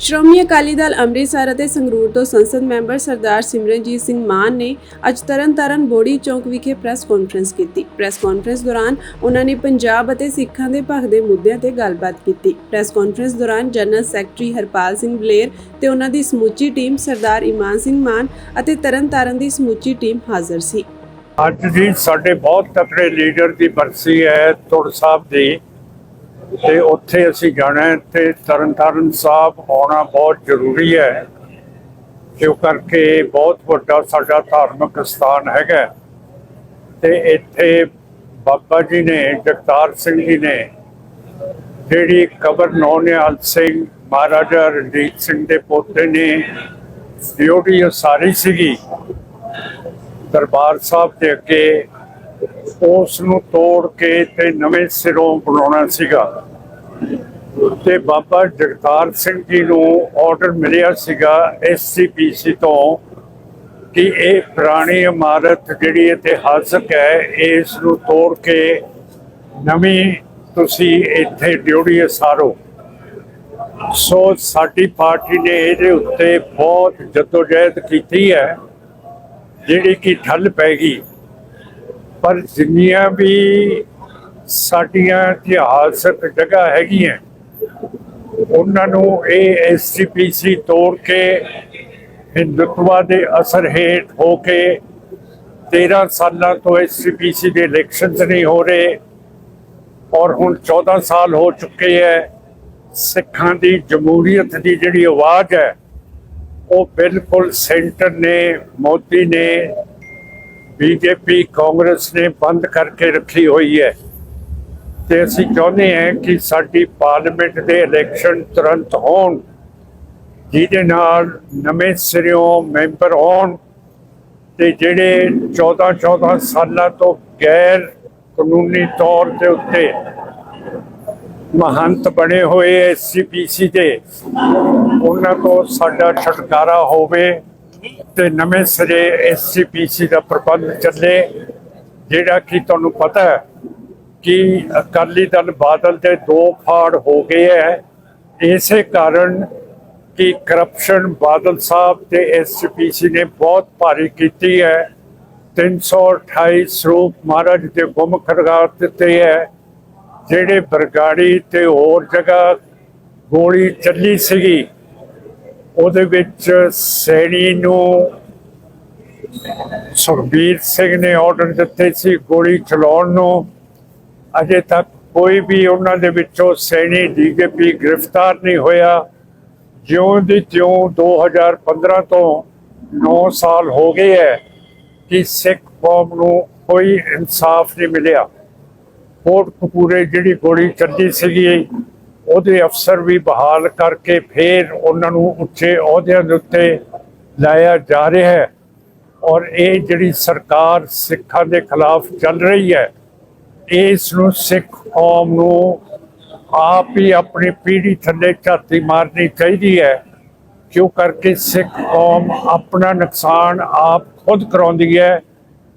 ਸ਼੍ਰੋਮਣੀ ਅਕਾਲੀ ਦਲ ਅੰਮ੍ਰਿਤਸਰ ਅਤੇ ਸੰਗਰੂਰ ਤੋਂ ਸੰਸਦ ਮੈਂਬਰ ਸਰਦਾਰ ਸਿਮਰਨਜੀਤ ਸਿੰਘ ਮਾਨ ਨੇ ਅੱਜ ਤਰਨਤਾਰਨ ਬੋੜੀ ਚੌਂਕ ਵਿਖੇ ਪ੍ਰੈਸ ਕਾਨਫਰੰਸ ਕੀਤੀ। ਪ੍ਰੈਸ ਕਾਨਫਰੰਸ ਦੌਰਾਨ ਉਹਨਾਂ ਨੇ ਪੰਜਾਬ ਅਤੇ ਸਿੱਖਾਂ ਦੇ ਭਖ ਦੇ ਮੁੱਦਿਆਂ ਤੇ ਗੱਲਬਾਤ ਕੀਤੀ। ਪ੍ਰੈਸ ਕਾਨਫਰੰਸ ਦੌਰਾਨ ਜਨਰਲ ਸੈਕਟਰੀ ਹਰਪਾਲ ਸਿੰਘ ਬਲੇਰ ਤੇ ਉਹਨਾਂ ਦੀ ਸਮੁੱਚੀ ਟੀਮ ਸਰਦਾਰ ਇਮਾਨ ਸਿੰਘ ਮਾਨ ਅਤੇ ਤਰਨਤਾਰਨ ਦੀ ਸਮੁੱਚੀ ਟੀਮ ਹਾਜ਼ਰ ਸੀ। ਅੱਜ ਜੀ ਸਾਡੇ ਬਹੁਤ ਤਕੜੇ ਲੀਡਰ ਦੀ ਬਰਸੀ ਹੈ ਤੁਰ ਸਾਹਿਬ ਦੀ। ਤੇ ਉੱਥੇ ਅਸੀਂ ਜਾਣਾ ਹੈ ਤੇ ਤਰਨਤਾਰਨ ਸਾਹਿਬ ਆਉਣਾ ਬਹੁਤ ਜ਼ਰੂਰੀ ਹੈ। ਕਿਉਂ ਕਰਕੇ ਬਹੁਤ ਵੱਡਾ ਸਾਡਾ ਧਾਰਮਿਕ ਸਥਾਨ ਹੈਗਾ। ਤੇ ਇੱਥੇ ਬਾਬਾ ਜੀ ਨੇ, ਜਗਤਾਰ ਸਿੰਘ ਜੀ ਨੇ ਜਿਹੜੀ ਕਬਰ ਨੌਨਿਆਲ ਸਿੰਘ, ਮਹਾਰਾਜਾ ਰਣਜੀਤ ਸਿੰਘ ਦੇ ਪੋਤੇ ਨੇ, ਡਿਊਟੀ ਸਾਰੀ ਸੀਗੀ। ਦਰਬਾਰ ਸਾਹਿਬ ਦੇ ਅੱਗੇ ਉਸ ਨੂੰ ਤੋੜ ਕੇ ਤੇ ਨਵੇਂ ਸਿਰੋਂ ਬਣਾਉਣਾ ਸੀਗਾ। ਤੇ ਬਾਬਾ ਜਗਤਾਰ ਸਿੰਘ ਜੀ ਨੂੰ ਆਰਡਰ ਮਿਲਿਆ ਸੀਗਾ ਐਸਸੀਪੀਸੀ ਤੋਂ ਕਿ ਇਹ ਪੁਰਾਣੀ ਇਮਾਰਤ ਜਿਹੜੀ ਇਤਿਹਾਸਕ ਹੈ ਇਸ ਨੂੰ ਤੋੜ ਕੇ ਨਵੀਂ ਤੁਸੀਂ ਇੱਥੇ ਡਿਊਟੀ ਸਾਰੋ ਸੋ ਸਾਡੀ ਪਾਰਟੀ ਨੇ ਇਹਦੇ ਉੱਤੇ ਬਹੁਤ ਜਦੋਜਹਿਦ ਕੀਤੀ ਹੈ, ਜਿਹੜੀ ਕਿ ਠੱਲ ਪੈ ਗਈ। ਪਰ ਜਿੰਨੀਆਂ ਵੀ ਸਾਡੀਆਂ ਇਤਿਹਾਸਕ ਜਗ੍ਹਾ ਹੈਗੀਆਂ, ਉਹਨਾਂ ਨੂੰ ਇਹ ਐਸਜੀਪੀਸੀ ਤੋੜ ਕੇ ਹਿੰਦੁਤਵਾ ਦੇ ਅਸਰ ਹੇਠ ਹੋ ਕੇ 13 ਸਾਲਾਂ ਤੋਂ ਐਸਜੀਪੀਸੀ ਦੇ ਇਲੈਕਸ਼ਨਸ ਨਹੀਂ ਹੋ ਰਹੇ ਔਰ ਹੁਣ 14 ਸਾਲ ਹੋ ਚੁੱਕੇ ਹੈ ਸਿੱਖਾਂ ਦੀ ਜਮਹੂਰੀਅਤ ਦੀ ਜਿਹੜੀ ਆਵਾਜ਼ ਹੈ ਉਹ ਬਿਲਕੁਲ ਸੈਂਟਰ ਨੇ, ਮੋਦੀ ਨੇ ਬੀਜੇਪੀ ਕਾਂਗਰਸ ਨੇ ਬੰਦ ਕਰਕੇ ਰੱਖੀ ਹੋਈ ਹੈ। ਤੇ ਅਸੀਂ ਚਾਹੁੰਦੇ ਹਾਂ ਕਿ ਸਾਡੀ ਪਾਰਲੀਮੈਂਟ ਦੇ ਇਲੈਕਸ਼ਨ ਤੁਰੰਤ ਹੋਣ, ਜਿਹਦੇ ਨਾਲ ਨਵੇਂ ਸਿਰਿਓਂ ਮੈਂਬਰ ਹੋਣ ਤੇ ਜਿਹੜੇ 14 14 ਸਾਲਾਂ ਤੋਂ ਗੈਰ ਕਾਨੂੰਨੀ ਤੌਰ ਦੇ ਉੱਤੇ ਮਹੰਤ ਬਣੇ ਹੋਏ ਐਸਸੀਪੀਸੀ ਦੇ, ਉਹਨਾਂ ਤੋਂ ਸਾਡਾ ਛੁਟਕਾਰਾ ਹੋਵੇ। ਤੇ ਨਵੇਂ ਸਿਰੇ ਐਸਸੀਪੀਸੀ ਦਾ ਪ੍ਰਬੰਧ ਚੱਲੇ, ਜਿਹੜਾ ਕਿ ਤੁਹਾਨੂੰ ਪਤਾ ਹੈ ਕਿ ਅਕਾਲੀ ਦਲ ਬਾਦਲ ਦੇ ਦੋ ਫਾੜ ਹੋ ਗਏ ਹੈ। ਇਸੇ ਕਾਰਨ ਕਿ ਕਰਪਸ਼ਨ ਬਾਦਲ ਸਾਹਿਬ ਤੇ ਐਸਸੀਪੀਸੀ ਨੇ ਬਹੁਤ ਭਾਰੀ ਕੀਤੀ ਹੈ। 328 ਸਰੂਪ ਮਹਾਰਾਜ ਦੇ ਗੁੰਮ ਖੜਗਾ ਦਿੱਤੇ ਹੈ, ਜਿਹੜੇ ਬਰਗਾੜੀ ਤੇ ਹੋਰ ਜਗ੍ਹਾ ਗੋਲੀ ਚੱਲੀ ਸੀਗੀ। ਉਹਦੇ ਵਿੱਚ ਸੈਣੀ ਨੂੰ ਸੁਖਬੀਰ ਸਿੰਘ ਨੇ ਆਰਡਰ ਦਿੱਤੇ ਸੀ ਗੋਲੀ ਚਲਾਉਣ ਨੂੰ। ਅਜੇ ਤੱਕ ਕੋਈ ਵੀ ਉਹਨਾਂ ਦੇ ਵਿੱਚੋਂ ਸੈਣੀ ਡੀਜੀਪੀ ਗ੍ਰਿਫਤਾਰ ਨਹੀਂ ਹੋਇਆ। ਜਿਉਂ ਦੀ ਤਿਉਂ 2015 ਤੋਂ 9 ਸਾਲ ਹੋ ਗਏ ਹੈ ਕਿ ਸਿੱਖ ਕੌਮ ਨੂੰ ਕੋਈ ਇਨਸਾਫ ਨਹੀਂ ਮਿਲਿਆ। ਕੋਟ ਕਪੂਰੇ ਜਿਹੜੀ ਗੋਲੀ ਚੱਲੀ ਸੀਗੀ ਉਹਦੇ ਅਫਸਰ ਵੀ ਬਹਾਲ ਕਰਕੇ ਫੇਰ ਉਹਨਾਂ ਨੂੰ ਉੱਚੇ ਅਹੁਦਿਆਂ ਦੇ ਉੱਤੇ ਲਾਇਆ ਜਾ ਰਿਹਾ ਹੈ। ਔਰ ਇਹ ਜਿਹੜੀ ਸਰਕਾਰ ਸਿੱਖਾਂ ਦੇ ਖਿਲਾਫ ਚੱਲ ਰਹੀ ਹੈ, ਇਸ ਨੂੰ ਸਿੱਖ ਕੌਮ ਨੂੰ ਆਪ ਹੀ ਆਪਣੀ ਪੀੜ੍ਹੀ ਥੱਲੇ ਝਾਤੀ ਮਾਰਨੀ ਚਾਹੀਦੀ ਹੈ। ਕਿਉਂ ਕਰਕੇ ਸਿੱਖ ਕੌਮ ਆਪਣਾ ਨੁਕਸਾਨ ਆਪ ਖੁਦ ਕਰਾਉਂਦੀ ਹੈ,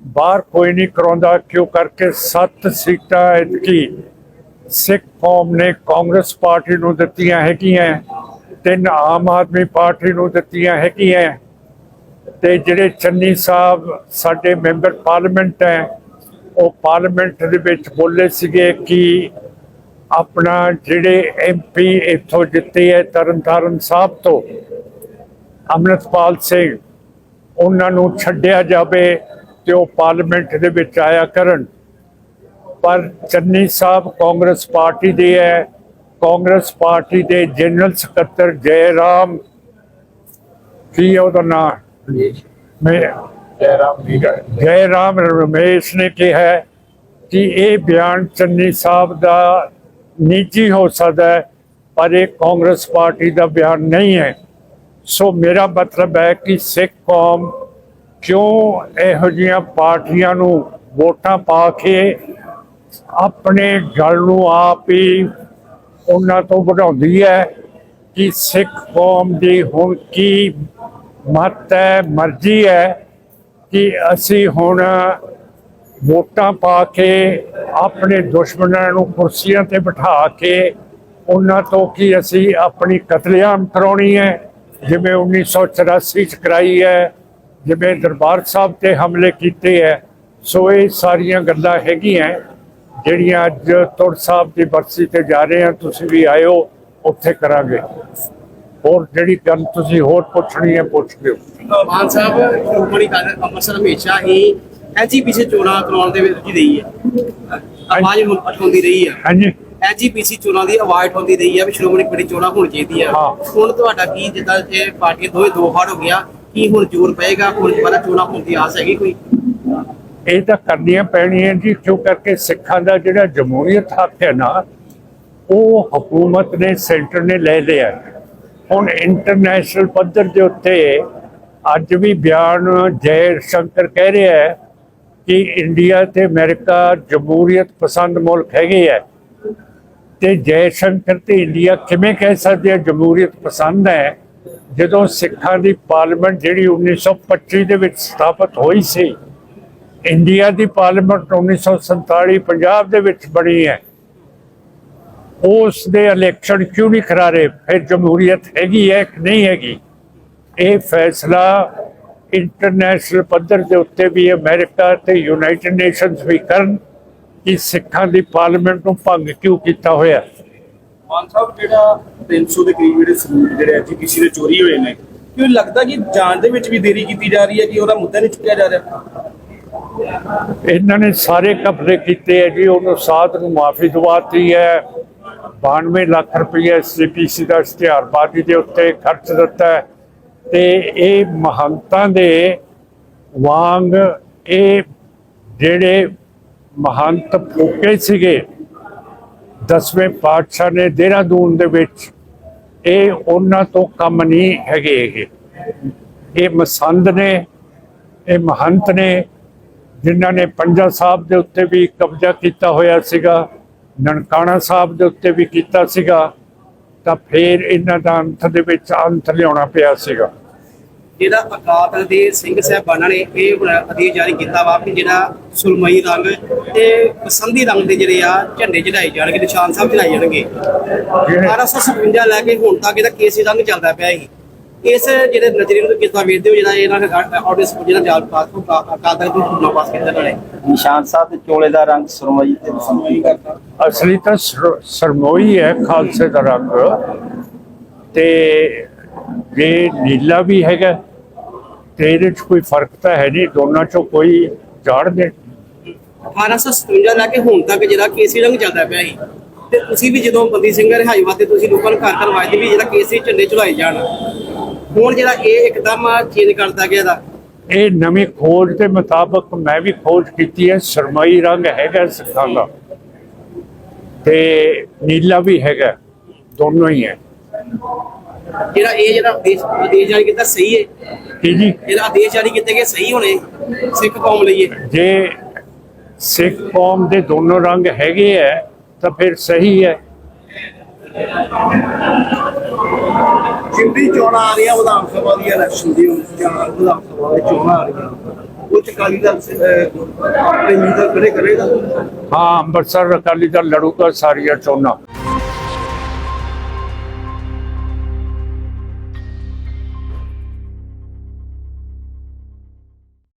ਬਾਹਰ ਕੋਈ ਨਹੀਂ ਕਰਾਉਂਦਾ। ਕਿਉਂ ਕਰਕੇ ਸੱਤ ਸੀਟਾਂ ਇਤਕੀ ਸਿੱਖ ਕੌਮ ਨੇ ਕਾਂਗਰਸ ਪਾਰਟੀ ਨੂੰ ਦਿੱਤੀਆਂ ਹੈਗੀਆਂ, ਤਿੰਨ ਆਮ ਆਦਮੀ ਪਾਰਟੀ ਨੂੰ ਦਿੱਤੀਆਂ ਹੈਗੀਆਂ। ਤੇ ਜਿਹੜੇ ਚੰਨੀ ਸਾਹਿਬ ਸਾਡੇ ਮੈਂਬਰ ਪਾਰਲੀਮੈਂਟ ਹੈ, ਉਹ ਪਾਰਲੀਮੈਂਟ ਦੇ ਵਿੱਚ ਬੋਲੇ ਸੀਗੇ ਕਿ ਆਪਣਾ ਜਿਹੜੇ ਐਮਪੀ ਇੱਥੋਂ ਜਿੱਤੇ ਹੈ ਤਰਨਤਾਰਨ ਸਾਹਿਬ ਤੋਂ, ਅਮਰਤਪਾਲ ਸਿੰਘ, ਉਹਨਾਂ ਨੂੰ ਛੱਡਿਆ ਜਾਵੇ ਤੇ ਉਹ ਪਾਰਲੀਮੈਂਟ ਦੇ ਵਿੱਚ ਆਇਆ ਕਰਨ। ਪਰ ਚੰਨੀ ਸਾਹਿਬ ਕਾਂਗਰਸ ਪਾਰਟੀ ਦੇ ਹੈ। ਕਾਂਗਰਸ ਪਾਰਟੀ ਦੇ ਜਨਰਲ ਸਕੱਤਰ ਜੈ ਰਾਮ ਕੀ ਹੈ ਉਹਦਾ ਨਾਮ ਮੈਂ ਜੈ ਰਾਮ ਰਮੇਸ਼ ਨੇ ਕਿਹਾ ਹੈ ਕਿ ਇਹ ਬਿਆਨ ਚੰਨੀ ਸਾਹਿਬ ਦਾ ਨਿੱਜੀ ਹੋ ਸਕਦਾ ਹੈ ਪਰ ਇਹ ਕਾਂਗਰਸ ਪਾਰਟੀ ਦਾ ਬਿਆਨ ਨਹੀਂ ਹੈ। ਸੋ ਮੇਰਾ ਮਤਲਬ ਹੈ ਕਿ ਸਿੱਖ ਕੌਮ ਕਿਉਂ ਇਹੋ ਜਿਹੀਆਂ ਪਾਰਟੀਆਂ ਨੂੰ ਵੋਟਾਂ ਪਾ ਕੇ ਆਪਣੇ ਗੱਲ ਨੂੰ ਆਪ ਹੀ ਉਹਨਾਂ ਤੋਂ ਵਧਾਉਂਦੀ ਹੈ ਕਿ ਸਿੱਖ ਕੌਮ ਦੀ ਹੁਣ ਕੀ ਮਤ ਹੈ, ਮਰਜ਼ੀ ਹੈ ਕਿ ਅਸੀਂ ਹੁਣ ਵੋਟਾਂ ਪਾ ਕੇ ਆਪਣੇ ਦੁਸ਼ਮਣਾਂ ਨੂੰ ਕੁਰਸੀਆਂ ਤੇ ਬਿਠਾ ਕੇ ਉਹਨਾਂ ਤੋਂ ਕੀ ਅਸੀਂ ਆਪਣੀ ਕਤਲੇਆਮ ਕਰਾਉਣੀ ਹੈ, ਜਿਵੇਂ 1984 ਚ ਕਰਾਈ ਹੈ, ਜਿਵੇਂ ਦਰਬਾਰ ਸਾਹਿਬ ਤੇ ਹਮਲੇ ਕੀਤੇ ਹੈ। ਸੋ ਇਹ ਸਾਰੀਆਂ ਗੱਲਾਂ ਹੈਗੀਆਂ। ਜਿਹੜੀਆਂ ਅੱਜ ਤੁਰ ਸਾਹਿਬ ਦੀ ਬਰਸੀ ਤੇ ਜਾ ਰਹੇ ਹਾਂ ਤੁਸੀਂ ਵੀ ਆਇਓ ਉੱਥੇ ਕਰਾਂਗੇ। ਹੋਰ ਜਿਹੜੀ ਗੱਲ ਤੁਸੀਂ ਹੋਰ ਪੁੱਛਣੀ ਹੈ ਪੁੱਛ ਲਿਓ ਮਾਨ ਸਾਹਿਬ ਸ਼੍ਰੋਮਣੀ ਅੰਮ੍ਰਿਤਸਰ ਹਮੇਸ਼ਾ ਹੀ ਐਜੀਪੀਸੀ ਚੋਣਾਂ ਕਰਾਉਣ ਦੇ ਵਿੱਚ ਰਹੀ ਹੈ। ਆਵਾਜ਼ ਉਠਾਉਂਦੀ ਰਹੀ ਹੈ। ਹਾਂਜੀ। ਐਜੀਪੀਸੀ ਚੋਣਾਂ ਦੀ ਆਵਾਜ਼ ਉਠਾਉਂਦੀ ਰਹੀ ਹੈ ਵੀ ਸ਼੍ਰੋਮਣੀ ਕਮੇਟੀ ਚੋਣਾਂ ਹੋਣੀ ਚਾਹੀਦੀ ਹੈ। ਹਾਂ। ਹੁਣ ਤੁਹਾਡਾ ਕੀ ਜਿੱਦਾਂ ਇਹ ਪਾਰਟੀਆਂ ਦੋਵੇਂ ਦੋ ਫੜ ਹੋ ਗਿਆ ਕੀ ਹੁਣ ਜ਼ੋਰ ਪਏਗਾ? ਹੁਣ ਦੁਬਾਰਾ ਚੋਣਾਂ ਹੋਣ ਦੀ ਆਸ ਹੈਗੀ ਕੋਈ? ਇਹ ਤਾਂ ਕਰਨੀਆਂ ਪੈਣੀਆਂ ਜੀ, ਕਿਉਂ ਕਰਕੇ ਸਿੱਖਾਂ ਦਾ ਜਿਹੜਾ ਜਮਹੂਰੀਅਤ ਹੱਕ ਹੈ ਨਾ, ਉਹ ਹਕੂਮਤ ਨੇ, ਸੈਂਟਰ ਨੇ ਲੈ ਲਿਆ। ਹੁਣ ਇੰਟਰਨੈਸ਼ਨਲ ਪੱਧਰ ਦੇ ਉੱਤੇ ਅੱਜ ਵੀ ਬਿਆਨ ਜੈ ਸ਼ੰਕਰ ਕਹਿ ਰਿਹਾ ਹੈ ਕਿ ਇੰਡੀਆ ਤੇ ਅਮਰੀਕਾ ਜਮਹੂਰੀਅਤ ਪਸੰਦ ਮੁਲਕ ਹੈਗੇ ਹੈ ਤੇ ਜੈ ਸ਼ੰਕਰ ਤੇ ਇੰਡੀਆ ਕਿਵੇਂ ਕਹਿ ਸਕਦੇ ਆ, ਜਮਹੂਰੀਅਤ ਪਸੰਦ ਹੈ? ਜਦੋਂ ਸਿੱਖਾਂ ਦੀ ਪਾਰਲੀਮੈਂਟ ਜਿਹੜੀ 1925 ਦੇ ਵਿੱਚ ਸਥਾਪਿਤ ਹੋਈ ਸੀ ਇੰਡੀਆ ਦੀ ਪਾਰਲੀਮੈਂਟ 1947 ਪੰਜਾਬ ਦੇ ਵਿੱਚ ਬਣੀ ਹੈ। ਉਸ ਦੇ ਇਲੈਕਸ਼ਨ ਕਿਉਂ ਨਹੀਂ ਕਰਾ ਰਹੇ ਫਿਰ ਜਮਹੂਰੀਅਤ ਹੈਗੀ ਹੈ ਕਿ ਨਹੀਂ ਹੈਗੀ? ਇਹ ਫੈਸਲਾ ਇੰਟਰਨੈਸ਼ਨਲ ਪੱਧਰ ਦੇ ਉੱਤੇ ਵੀ ਅਮਰੀਕਾ ਤੇ ਯੂਨਾਈਟਿਡ ਨੇਸ਼ਨਸ ਵੀ ਕਰਨ, ਕਿ ਸਿੱਖਾਂ ਦੀ ਪਾਰਲੀਮੈਂਟ ਨੂੰ ਭੰਗ ਕਿਉਂ ਕੀਤਾ ਹੋਇਆ? ਮਾਨ ਸਾਹਿਬ, ਜਿਹੜਾ 300 ਦੇ ਕਰੀਬ ਜਿਹੜੇ ਸਬੂਤ ਜਿਹੜੇ ਐਜੀਪੀਸੀ ਦੇ ਚੋਰੀ ਹੋਏ ਨੇ ਕਿ ਲੱਗਦਾ ਕਿ ਜਾਂਚ ਦੇ ਵਿੱਚ ਵੀ ਦੇਰੀ ਕੀਤੀ ਜਾ ਰਹੀ ਹੈ, ਕਿ ਉਹਦਾ ਮੁੱਦਾ ਨਹੀਂ ਚੁੱਕਿਆ ਜਾ ਰਿਹਾ? ਇਹਨਾਂ ਨੇ ਸਾਰੇ ਕਬਜ਼ੇ ਕੀਤੇ ਹੈ ਜੀ, ਉਹਨੂੰ ਸਾਧ ਨੂੰ ਮਾਫੀ ਦਵਾਤੀ ਹੈ। 92 ਲੱਖ ਰੁਪਏ ਐਸਜੀਪੀਸੀ ਦਾ ਇਸ਼ਤਿਹਾਰਬਾਜ਼ੀ ਦੇ ਉੱਤੇ ਖਰਚ ਦਿੱਤਾ ਤੇ ਇਹ ਮਹੰਤਾਂ ਦੇ ਵਾਂਗ ਇਹ ਜਿਹੜੇ ਮਹੰਤ ਫੂਕੇ ਸੀਗੇ, ਦਸਵੇਂ ਪਾਤਸ਼ਾਹ ਨੇ ਦੇਹਰਾਦੂਨ ਦੇ ਵਿੱਚ ਇਹ ਉਹਨਾਂ ਤੋਂ ਕੰਮ ਨਹੀਂ ਹੈਗੇ ਇਹ ਇਹ ਮਸੰਦ ਨੇ, ਇਹ ਮਹੰਤ ਨੇ ਜਿਨ੍ਹਾਂ ਨੇ ਪੰਜਾ ਸਾਹਿਬ ਦੇ ਉੱਤੇ ਵੀ ਕਬਜ਼ਾ ਕੀਤਾ ਹੋਇਆ ਸੀਗਾ ਨਨਕਾਣਾ ਸਾਹਿਬ ਦੇ ਉੱਤੇ ਵੀ ਕੀਤਾ ਸੀਗਾ ਤਾਂ ਫਿਰ ਇਹਨਾਂ ਦਾ ਅੰਤ ਦੇ ਵਿੱਚ ਅੰਤ ਲਿਆਉਣਾ ਪਿਆ ਸੀਗਾ। ਜਿਹੜਾ ਅਕਾਲ ਦੇ ਸਿੰਘ ਸਾਹਿਬਾਨਾਂ ਨੇ ਇਹ ਆਦੇਸ਼ ਜਾਰੀ ਕੀਤਾ ਵਾ ਕਿ ਜਿਹੜਾ ਸੁਰਮਈ ਰੰਗ ਤੇ ਬਸੰਤੀ ਰੰਗ ਦੇ ਜਿਹੜੇ ਆ ਝੰਡੇ ਚੜਾਏ ਜਾਣਗੇ ਨਿਸ਼ਾਨ ਸਾਹਿਬ ਚੜਾਏ ਜਾਣਗੇ। ਜਿਹੜੇ 1857 ਲੈ ਕੇ ਹੁਣ ਤੱਕ ਇਹਦਾ ਕੇਸੀ ਰੰਗ ਚੱਲਦਾ ਪਿਆ ਸੀ। ਇਸ ਜਿਹੜੇ ਨਜ਼ਰੀਏ ਨੂੰ ਕਿਸ ਤਰ੍ਹਾਂ ਵੇਖਦੇ ਹੋ ਜਿਹੜਾ ਇਹਨਾਂ ਨੇ ਆਰਡਰਸ ਜਿਹੜਾ ਜਾਲ ਪਾਸ ਅਕਾਲ ਤਖਤ ਨੂੰ ਚੁਣਾਵ ਪਾਸ ਕੀਤਾ ਨਾਲੇ ਨਿਸ਼ਾਨ ਸਾਹਿਬ ਦੇ ਚੋਲੇ ਦਾ ਰੰਗ ਸੁਰਮਈ ਤੇ ਬਸੰਤੀ ਕਰਤਾ ਅਸਲੀ ਤਾਂ ਸਰ- ਸਰਮੋਈ ਹੈ ਖਾਲਸੇ ਦਾ ਰੰਗ। ਤੇ ਇਹ ਨੀਲਾ ਵੀ ਹੈਗਾ ਤੇ ਇਹਦੇ ਚ ਕੋਈ ਫ਼ਰਕ ਤਾਂ ਹੈ ਨਹੀਂ ਦੋਨਾਂ ਚੋਂ ਕੋਈ ਝਾੜ ਦੇ 1857 ਲੈ ਕੇ ਹੁਣ ਤੱਕ ਜਿਹੜਾ ਕੇਸੀ ਰੰਗ ਚੱਲਦਾ ਪਿਆ ਸੀ ਤੇ ਤੁਸੀਂ ਵੀ ਜਦੋਂ ਬੰਦੀ ਸਿੰਘ ਰਿਹਾਈ ਵਾਸਤੇ ਤੁਸੀਂ ਲੋਕਾਂ ਨੂੰ ਘਰ ਘਰ ਵਾਜਦੇ ਵੀ ਜਿਹੜਾ ਕੇਸੀ ਝੰਡੇ ਚੜਾਏ ਜਾਣ ਹੁਣ ਜਿਹੜਾ ਇਹ ਇੱਕਦਮ ਚੇਂਜ ਕਰਦਾ ਗਿਆ ਦਾ ਇਹ ਨਵੀਂ ਖੋਜ ਦੇ ਮੁਤਾਬਕ ਮੈਂ ਵੀ ਖੋਜ ਕੀਤੀ ਹੈ ਸਰਮਈ ਰੰਗ ਹੈਗਾ ਸਿੱਖਾਂ ਦਾ ਤੇ ਨੀਲਾ ਵੀ ਹੈਗਾ ਦੋਨੋਂ ਹੀ ਹੈ। ਜਿਹੜਾ ਇਹ ਜਿਹੜਾ ਆਦੇਸ਼ ਜਾਰੀ ਕੀਤਾ ਸਹੀ ਹੈ? ਕੀ ਜੀ? ਜਿਹੜਾ ਆਦੇਸ਼ ਜਾਰੀ ਕੀਤੇ ਗਏ ਸਹੀ ਹੋਣੇ ਸਿੱਖ ਕੌਮ ਲਈ ਜੇ ਸਿੱਖ ਕੌਮ ਦੇ ਦੋਨੋਂ ਰੰਗ ਹੈਗੇ ਹੈ ਤਾਂ ਫਿਰ ਸਹੀ ਹੈ। ਜਿੰਦੀ ਚੋਣਾਂ ਆ ਰਹੀਆਂ ਵਿਧਾਨ ਸਭਾ ਦੀਆਂ ਇਲੈਕਸ਼ਨ ਦੀ ਜਾਂ ਵਿਧਾਨ ਸਭਾ ਦੇ ਚੋਣਾਂ ਆ ਰਹੀਆਂ? ਉਹ ਚ ਅਕਾਲੀ ਦਲ ਆਪਣੇ ਉਮੀਦਵਾਰ ਖੜੇ ਕਰੇਗਾ? ਹਾਂ, ਅੰਮ੍ਰਿਤਸਰ ਅਕਾਲੀ ਦਲ ਲੜੂਗਾ ਸਾਰੀਆਂ ਚੋਣਾਂ।